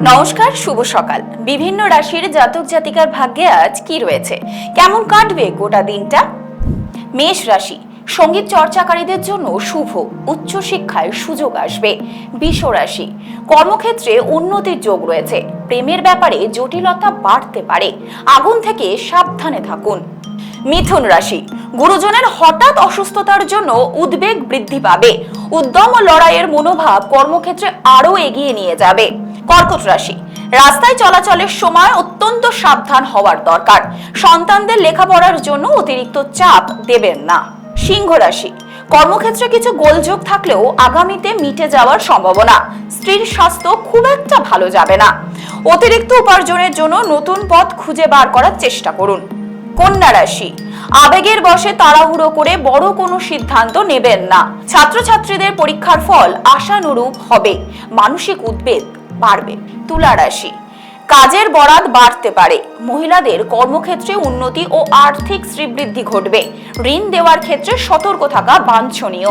নমস্কার, শুভ সকাল। বিভিন্ন রাশির জাতক জাতিকার ভাগ্যে আজ কি রয়েছে? কেমন কাটবে গোটা দিনটা? মেষ রাশি, সংগীত চর্চাকারীদের জন্য শুভ উচ্চশিক্ষায় সুযোগ আসবে। বিষ রাশি, কর্মক্ষেত্রে উন্নতির যোগ রয়েছে। প্রেমের ব্যাপারে জটিলতা বাড়তে পারে। আগুন থেকে সাবধানে থাকুন। মিথুন রাশি, গুরুজনের হঠাৎ অসুস্থতার জন্য উদ্বেগ বৃদ্ধি পাবে। উদ্যম ও লড়াইয়ের মনোভাব কর্মক্ষেত্রে আরও এগিয়ে নিয়ে যাবে। কর্কট রাশি। রাস্তায় চলাচলের সময় অত্যন্ত সাবধান হওয়ার দরকার। সন্তানদের লেখাপড়ার জন্য অতিরিক্ত চাপ দেবেন না। সিংহ রাশি। কর্মক্ষেত্রে কিছু গোলযোগ থাকলেও আগামীতে মিটে যাওয়ার সম্ভাবনা। স্ত্রীর স্বাস্থ্য খুব একটা ভালো যাবে না। অতিরিক্ত উপার্জনের জন্য নতুন পথ খুঁজে বার করার চেষ্টা করুন। কন্যা রাশি। আবেগের বশে তাড়াহুড়ো করে বড় কোনো সিদ্ধান্ত নেবেন না। ছাত্রছাত্রীদের পরীক্ষার ফল আশানুরূপ হবে। মানসিক উদ্বেগ বাড়বে। তুলা রাশি। কাজের বরাদ বাড়তে পারে। মহিলাদের কর্মক্ষেত্রে উন্নতি ও আর্থিক শ্রীবৃদ্ধি ঘটবে। ঋণ দেওয়ার ক্ষেত্রে সতর্ক থাকা বাঞ্ছনীয়।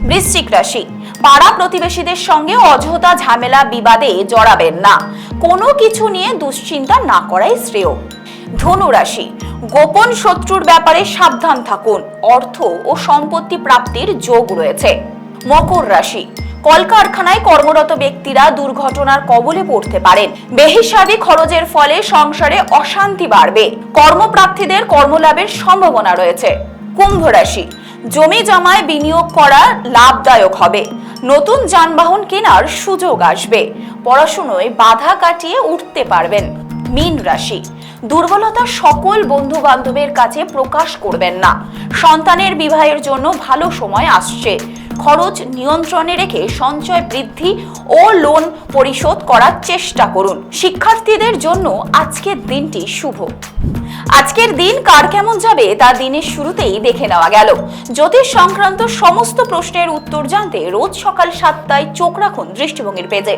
বৃশ্চিক রাশি। পাড়া প্রতিবেশীদের সঙ্গে অযথা ঝামেলা, বিবাদে জড়াবেন না। কোনো কিছু নিয়ে দুশ্চিন্তা না করাই শ্রেয়। ধনু রাশি। গোপন শত্রুর ব্যাপারে সাবধান থাকুন। অর্থ ও সম্পত্তি প্রাপ্তির যোগ রয়েছে। মকর রাশি। কলকারখানায় কর্মরত ব্যক্তিরা দুর্ঘটনার কবলে পড়তে পারেন। বেহিসাবি খরচের ফলে সংসারে অশান্তি বাড়বে। কর্মপ্রার্থীদের কর্মলাভের সম্ভাবনা রয়েছে। কুম্ভ রাশি। জমি জমায় বিনিয়োগ করা লাভদায়ক হবে। নতুন যানবাহন কেনার সুযোগ আসবে। পড়াশুনোয় বাধা কাটিয়ে উঠতে পারবেন মীন রাশি। দুর্বলতা সকল বন্ধু বান্ধবের কাছে প্রকাশ করবেন না। সন্তানের বিবাহের জন্য ভালো সময় আসছে। খরচ নিয়ন্ত্রণে রেখে সঞ্চয় বৃদ্ধি ও লোন পরিশোধ করার চেষ্টা করুন। শিক্ষার্থীদের জন্য আজকের দিনটি শুভ। আজকের দিন কার কেমন যাবে তা দিনের শুরুতেই দেখে নেওয়া গেল। জ্যোতিষ সংক্রান্ত সমস্ত প্রশ্নের উত্তর জানতে রোজ সকাল সাতটায় চোখ রাখুন দৃষ্টিভঙ্গির পেজে।